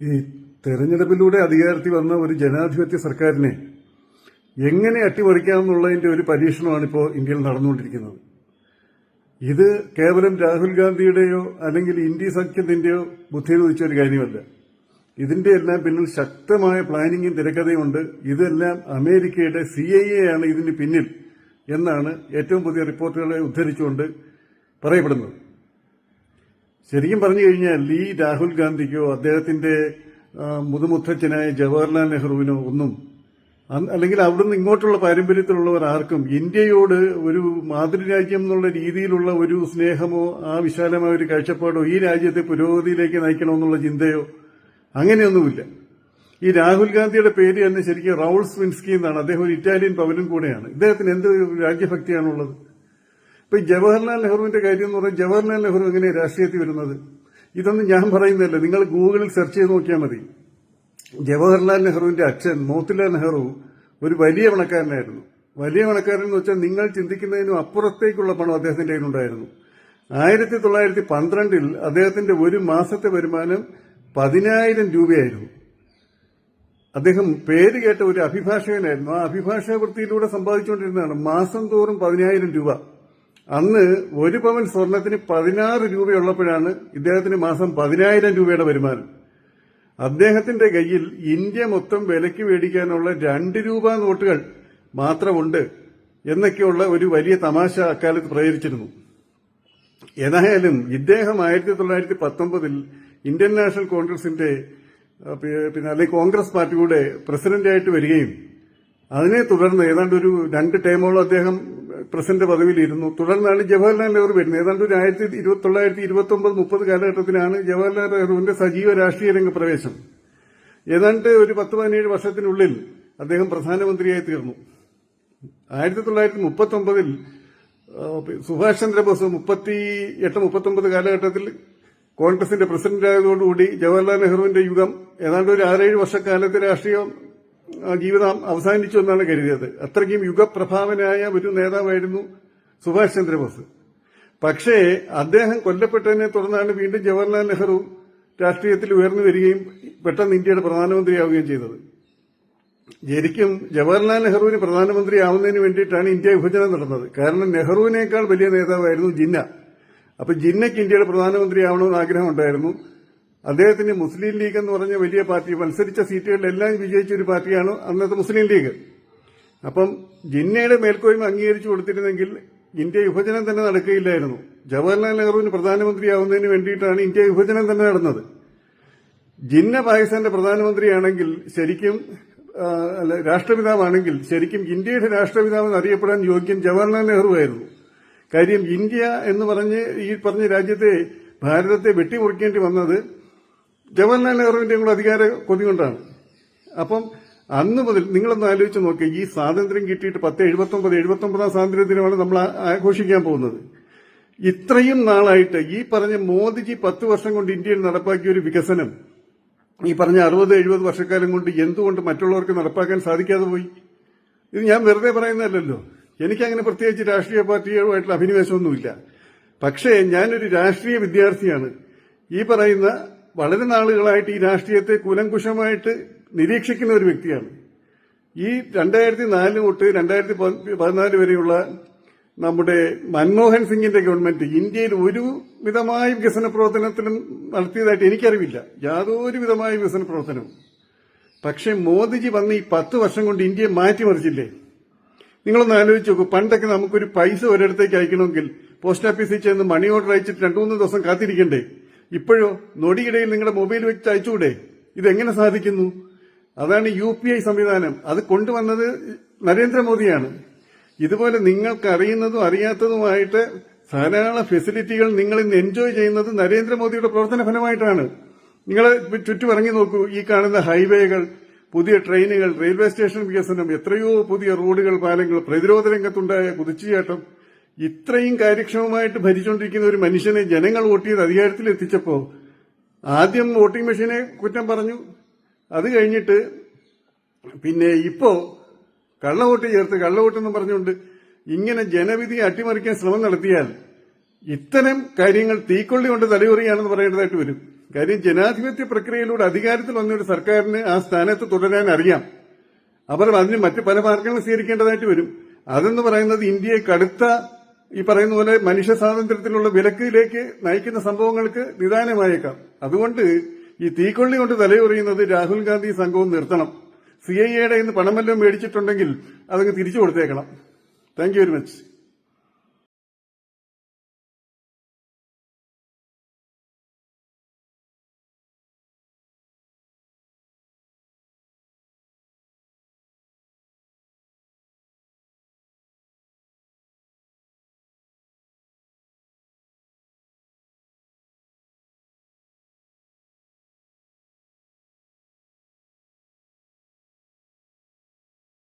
ഈ തെരഞ്ഞെടുപ്പിലൂടെ അധികാരത്തിൽ വന്ന ഒരു ജനാധിപത്യ സർക്കാരിനെ എങ്ങനെ അട്ടിമറിക്കാമെന്നുള്ളതിന്റെ ഒരു പരീക്ഷണമാണ് ഇപ്പോൾ ഇന്ത്യയിൽ നടന്നുകൊണ്ടിരിക്കുന്നത്. ഇത് കേവലം രാഹുൽ ഗാന്ധിയുടെയോ അല്ലെങ്കിൽ ഇന്ത്യ സഖ്യത്തിന്റെയോ ബുദ്ധിയിൽ ചോദിച്ച ഒരു കാര്യമല്ല. ഇതിന്റെ എല്ലാം പിന്നിൽ ശക്തമായ പ്ലാനിങ്ങും തിരക്കഥയുമുണ്ട്. ഇതെല്ലാം അമേരിക്കയുടെ സി ഐ എ ആണ് ഇതിന് പിന്നിൽ എന്നാണ് ഏറ്റവും പുതിയ റിപ്പോർട്ടുകളെ ഉദ്ധരിച്ചുകൊണ്ട് പറയപ്പെടുന്നത്. ശരിക്കും പറഞ്ഞു കഴിഞ്ഞാൽ ഈ രാഹുൽ ഗാന്ധിക്കോ അദ്ദേഹത്തിന്റെ മുതുമുത്തച്ഛനായ ജവഹർലാൽ നെഹ്റുവിനോ ഒന്നും അല്ലെങ്കിൽ അവിടുന്ന് ഇങ്ങോട്ടുള്ള പാരമ്പര്യത്തിലുള്ളവർ ആർക്കും ഇന്ത്യയോട് ഒരു മാതൃരാജ്യം എന്നുള്ള രീതിയിലുള്ള ഒരു സ്നേഹമോ ആ വിശാലമായ ഒരു കാഴ്ചപ്പാടോ ഈ രാജ്യത്തെ പുരോഗതിയിലേക്ക് നയിക്കണമെന്നുള്ള ചിന്തയോ അങ്ങനെയൊന്നുമില്ല. ഈ രാഹുൽ ഗാന്ധിയുടെ പേര് തന്നെ ശരിക്കും റൗൾ സ്വിൻസ്കി എന്നാണ്. അദ്ദേഹം ഒരു ഇറ്റാലിയൻ പൗരൻ കൂടെയാണ്. ഇദ്ദേഹത്തിന് എന്ത് രാജ്യഭക്തിയാണുള്ളത്? ഇപ്പൊ ജവഹർലാൽ നെഹ്റുവിന്റെ കാര്യം എന്ന് പറഞ്ഞാൽ ജവഹർലാൽ നെഹ്റു എങ്ങനെ രാഷ്ട്രീയത്തിൽ വരുന്നത്? ഇതൊന്നും ഞാൻ പറയുന്നില്ല. നിങ്ങൾ ഗൂഗിളിൽ സെർച്ച് ചെയ്ത് നോക്കിയാൽ മതി. ജവഹർലാൽ നെഹ്റുവിന്റെ അച്ഛൻ മോത്തിലാൽ നെഹ്റു ഒരു വലിയ പണക്കാരനായിരുന്നു. വലിയ പണക്കാരൻ എന്ന് വെച്ചാൽ നിങ്ങൾ ചിന്തിക്കുന്നതിനും അപ്പുറത്തേക്കുള്ള പണം അദ്ദേഹത്തിന്റെ കയ്യിലുണ്ടായിരുന്നു ആയിരത്തി തൊള്ളായിരത്തി പന്ത്രണ്ടിൽ അദ്ദേഹത്തിന്റെ ഒരു മാസത്തെ വരുമാനം പതിനായിരം രൂപയായിരുന്നു. അദ്ദേഹം പേര് കേട്ട ഒരു അഭിഭാഷകനായിരുന്നു. ആ അഭിഭാഷക വൃത്തിയിലൂടെ സമ്പാദിച്ചുകൊണ്ടിരുന്നതാണ്. മാസം തോറും പതിനായിരം രൂപ. അന്ന് ഒരു പവൻ സ്വർണത്തിന് പതിനാറ് രൂപയുള്ളപ്പോഴാണ് ഇദ്ദേഹത്തിന് മാസം പതിനായിരം രൂപയുടെ വരുമാനം. അദ്ദേഹത്തിന്റെ കയ്യിൽ ഇന്ത്യ മൊത്തം വിലയ്ക്ക് മേടിക്കാനുള്ള രണ്ട് രൂപ നോട്ടുകൾ മാത്രമുണ്ട് എന്നൊക്കെയുള്ള ഒരു വലിയ തമാശ അക്കാലത്ത് പ്രചരിച്ചിരുന്നു. ഏതായാലും ഇദ്ദേഹം ആയിരത്തി തൊള്ളായിരത്തി പത്തൊമ്പതിൽ ഇന്ത്യൻ നാഷണൽ കോൺഗ്രസിന്റെ പിന്നെ അല്ലെങ്കിൽ കോൺഗ്രസ് പാർട്ടിയുടെ പ്രസിഡന്റായിട്ട് വരികയും അതിനെ തുടർന്ന് ഏതാണ്ട് ഒരു രണ്ട് ടൈമോളം അദ്ദേഹം പ്രസിഡന്റ് പദവിയിലിരുന്നു. തുടർന്നാണ് ജവഹർലാൽ നെഹ്റു വരുന്നത്. ഏതാണ്ട് ഒരു ആയിരത്തി ഇരുപത്തി തൊള്ളായിരത്തി ഇരുപത്തി ഒമ്പത് മുപ്പത് കാലഘട്ടത്തിലാണ് ജവഹർലാൽ നെഹ്റുവിന്റെ സജീവ രാഷ്ട്രീയ രംഗ പ്രവേശം ഏതാണ്ട് ഒരു പത്ത് പതിനേഴ് വർഷത്തിനുള്ളിൽ അദ്ദേഹം പ്രധാനമന്ത്രിയായി തീർന്നു. ആയിരത്തി തൊള്ളായിരത്തി മുപ്പത്തി ഒമ്പതിൽ സുഭാഷ് ചന്ദ്രബോസ് മുപ്പത്തി എട്ട് മുപ്പത്തി ഒമ്പത് കാലഘട്ടത്തിൽ കോൺഗ്രസിന്റെ പ്രസിഡന്റായതോടുകൂടി ജവഹർലാൽ നെഹ്റുവിന്റെ യുഗം ഏതാണ്ട് ഒരു ആറേഴ് വർഷക്കാലത്തെ രാഷ്ട്രീയ ജീവിതം അവസാനിച്ചു എന്നാണ് കരുതിയത്. അത്രയ്ക്കും യുഗപ്രഭാവനായ ഒരു നേതാവായിരുന്നു സുഭാഷ് ചന്ദ്രബോസ്. പക്ഷേ അദ്ദേഹം കൊല്ലപ്പെട്ടതിനെ തുടർന്നാണ് വീണ്ടും ജവഹർലാൽ നെഹ്റു രാഷ്ട്രീയത്തിൽ ഉയർന്നു വരികയും പെട്ടെന്ന് ഇന്ത്യയുടെ പ്രധാനമന്ത്രിയാവുകയും ചെയ്തത്. ശരിക്കും ജവഹർലാൽ നെഹ്റുവിന് പ്രധാനമന്ത്രി ആവുന്നതിന് വേണ്ടിയിട്ടാണ് ഇന്ത്യ വിഭജനം നടന്നത്. കാരണം നെഹ്റുവിനേക്കാൾ വലിയ നേതാവായിരുന്നു ജിന്ന. അപ്പൊ ജിന്നയ്ക്ക് ഇന്ത്യയുടെ പ്രധാനമന്ത്രി ആവണമെന്ന് ആഗ്രഹമുണ്ടായിരുന്നു. അദ്ദേഹത്തിന് മുസ്ലിം ലീഗ് എന്ന് പറഞ്ഞ വലിയ പാർട്ടി മത്സരിച്ച സീറ്റുകളിലെല്ലാം വിജയിച്ച ഒരു പാർട്ടിയാണ് അന്നത്തെ മുസ്ലിം ലീഗ്. അപ്പം ജിന്നയുടെ മേൽക്കോയ്മ അംഗീകരിച്ചു കൊടുത്തിരുന്നെങ്കിൽ ഇന്ത്യ വിഭജനം തന്നെ നടക്കുകയില്ലായിരുന്നു. ജവഹർലാൽ നെഹ്റുവിന് പ്രധാനമന്ത്രിയാവുന്നതിന് വേണ്ടിയിട്ടാണ് ഇന്ത്യ വിഭജനം തന്നെ നടന്നത്. ജിന്ന പാകിസ്ഥാന്റെ പ്രധാനമന്ത്രിയാണെങ്കിൽ ശരിക്കും രാഷ്ട്രപിതാവാണെങ്കിൽ ശരിക്കും ഇന്ത്യയുടെ രാഷ്ട്രപിതാവ് എന്നറിയപ്പെടാൻ യോഗ്യം ജവഹർലാൽ നെഹ്റു ആയിരുന്നു. കാര്യം ഇന്ത്യ എന്ന് പറഞ്ഞ് ഈ പറഞ്ഞ രാജ്യത്തെ ഭാരതത്തെ വെട്ടിമുറിക്കേണ്ടി വന്നത് ജവഹർലാൽ നെഹ്റുവിന്റെ കൂടെ അധികാര കൊതി കൊണ്ടാണ് അപ്പം അന്ന് മുതൽ നിങ്ങളൊന്ന് ആലോചിച്ച് നോക്കുക ഈ സ്വാതന്ത്ര്യം കിട്ടിയിട്ട് പത്ത് എഴുപത്തൊമ്പത് എഴുപത്തൊമ്പതാം സ്വാതന്ത്ര്യ ദിനമാണ് നമ്മൾ ആഘോഷിക്കാൻ പോകുന്നത്. ഇത്രയും നാളായിട്ട് ഈ പറഞ്ഞ മോദിജി പത്ത് വർഷം കൊണ്ട് ഇന്ത്യയിൽ നടപ്പാക്കിയ ഒരു വികസനം ഈ പറഞ്ഞ അറുപത് എഴുപത് വർഷക്കാലം കൊണ്ട് എന്തുകൊണ്ട് മറ്റുള്ളവർക്ക് നടപ്പാക്കാൻ സാധിക്കാതെ പോയി? ഇത് ഞാൻ വെറുതെ പറയുന്നതല്ലല്ലോ. എനിക്കങ്ങനെ പ്രത്യേകിച്ച് രാഷ്ട്രീയ പാർട്ടികളുമായിട്ടുള്ള അഭിനിവേശമൊന്നുമില്ല. പക്ഷേ ഞാനൊരു രാഷ്ട്രീയ വിദ്യാർത്ഥിയാണ്. ഈ പറയുന്ന വളരെ നാളുകളായിട്ട് ഈ രാഷ്ട്രീയത്തെ കുലങ്കുശമായിട്ട് നിരീക്ഷിക്കുന്ന ഒരു വ്യക്തിയാണ്. ഈ രണ്ടായിരത്തി നാല് തൊട്ട് രണ്ടായിരത്തി പതിനാല് വരെയുള്ള നമ്മുടെ മൻമോഹൻ സിംഗിന്റെ ഗവൺമെന്റ് ഇന്ത്യയിൽ ഒരു വിധമായ വികസന പ്രവർത്തനത്തിലും നടത്തിയതായിട്ട് എനിക്കറിവില്ല. യാതൊരു വിധമായ വികസന പ്രവർത്തനവും. പക്ഷെ മോദിജി വന്ന് ഈ പത്ത് വർഷം കൊണ്ട് ഇന്ത്യയെ മാറ്റിമറിച്ചില്ലേ? നിങ്ങളൊന്ന് ആലോചിച്ച് നോക്കൂ. പണ്ടൊക്കെ നമുക്കൊരു പൈസ ഒരിടത്തേക്ക് അയക്കണമെങ്കിൽ പോസ്റ്റ് ഓഫീസിൽ ചെന്ന് മണി ഓർഡർ അയച്ചിട്ട് രണ്ടു മൂന്ന് ദിവസം കാത്തിരിക്കണ്ടേ? ഇപ്പോഴോ നൊടിയിടയിൽ നിങ്ങളുടെ മൊബൈൽ വെച്ച് അയച്ചുകൂടെ? ഇതെങ്ങനെ സാധിക്കുന്നു? അതാണ് യു പി ഐ സംവിധാനം. അത് കൊണ്ടുവന്നത് നരേന്ദ്രമോദിയാണ്. ഇതുപോലെ നിങ്ങൾക്ക് അറിയുന്നതും അറിയാത്തതുമായിട്ട് ധാരാളം ഫെസിലിറ്റികൾ നിങ്ങൾ ഇന്ന് എൻജോയ് ചെയ്യുന്നത് നരേന്ദ്രമോദിയുടെ പ്രവർത്തന ഫലമായിട്ടാണ് നിങ്ങൾ ചുറ്റും ഇറങ്ങി നോക്കൂ. ഈ കാണുന്ന ഹൈവേകൾ പുതിയ ട്രെയിനുകൾ റെയിൽവേ സ്റ്റേഷൻ വികസനം എത്രയോ പുതിയ റോഡുകൾ പാലങ്ങൾ പ്രതിരോധ രംഗത്തുണ്ടായ കുതിച്ചുചാട്ടം. ഇത്രയും കാര്യക്ഷമമായിട്ട് ഭരിച്ചുകൊണ്ടിരിക്കുന്ന ഒരു മനുഷ്യനെ ജനങ്ങൾ വോട്ട് ചെയ്ത് അധികാരത്തിൽ എത്തിച്ചപ്പോ ആദ്യം വോട്ടിംഗ് മെഷീനെ കുറ്റം പറഞ്ഞു. അത് കഴിഞ്ഞിട്ട് പിന്നെ ഇപ്പോ കള്ളവോട്ട് ചേർത്ത് കള്ളവോട്ടെന്ന് പറഞ്ഞുകൊണ്ട് ഇങ്ങനെ ജനവിധി അട്ടിമറിക്കാൻ ശ്രമം നടത്തിയാൽ ഇത്തരം കാര്യങ്ങൾ തീക്കൊള്ളി കൊണ്ട് തലയുറിയാണെന്ന് പറയേണ്ടതായിട്ട് വരും. കാര്യം ജനാധിപത്യ പ്രക്രിയയിലൂടെ അധികാരത്തിൽ വന്ന ഒരു സർക്കാരിന് ആ സ്ഥാനത്ത് തുടരാൻ അറിയാം. അവർ അതിന് മറ്റ് പല മാർഗങ്ങളും സ്വീകരിക്കേണ്ടതായിട്ട് വരും. അതെന്ന് പറയുന്നത് ഇന്ത്യയെ കടുത്ത ഈ പറയുന്ന പോലെ മനുഷ്യ സ്വാതന്ത്ര്യത്തിലുള്ള വിലക്കിലേക്ക് നയിക്കുന്ന സംഭവങ്ങൾക്ക് നിദാനമായേക്കാം. അതുകൊണ്ട് ഈ തീക്കൊള്ളി കൊണ്ട് തലയുറിയുന്നത് രാഹുൽ ഗാന്ധി സംഘവും നിർത്തണം. സി ഐ എയുടെ ഇന്ന് പണമെല്ലാം മേടിച്ചിട്ടുണ്ടെങ്കിൽ അതങ്ങ് തിരിച്ചു കൊടുത്തേക്കണം. Thank very much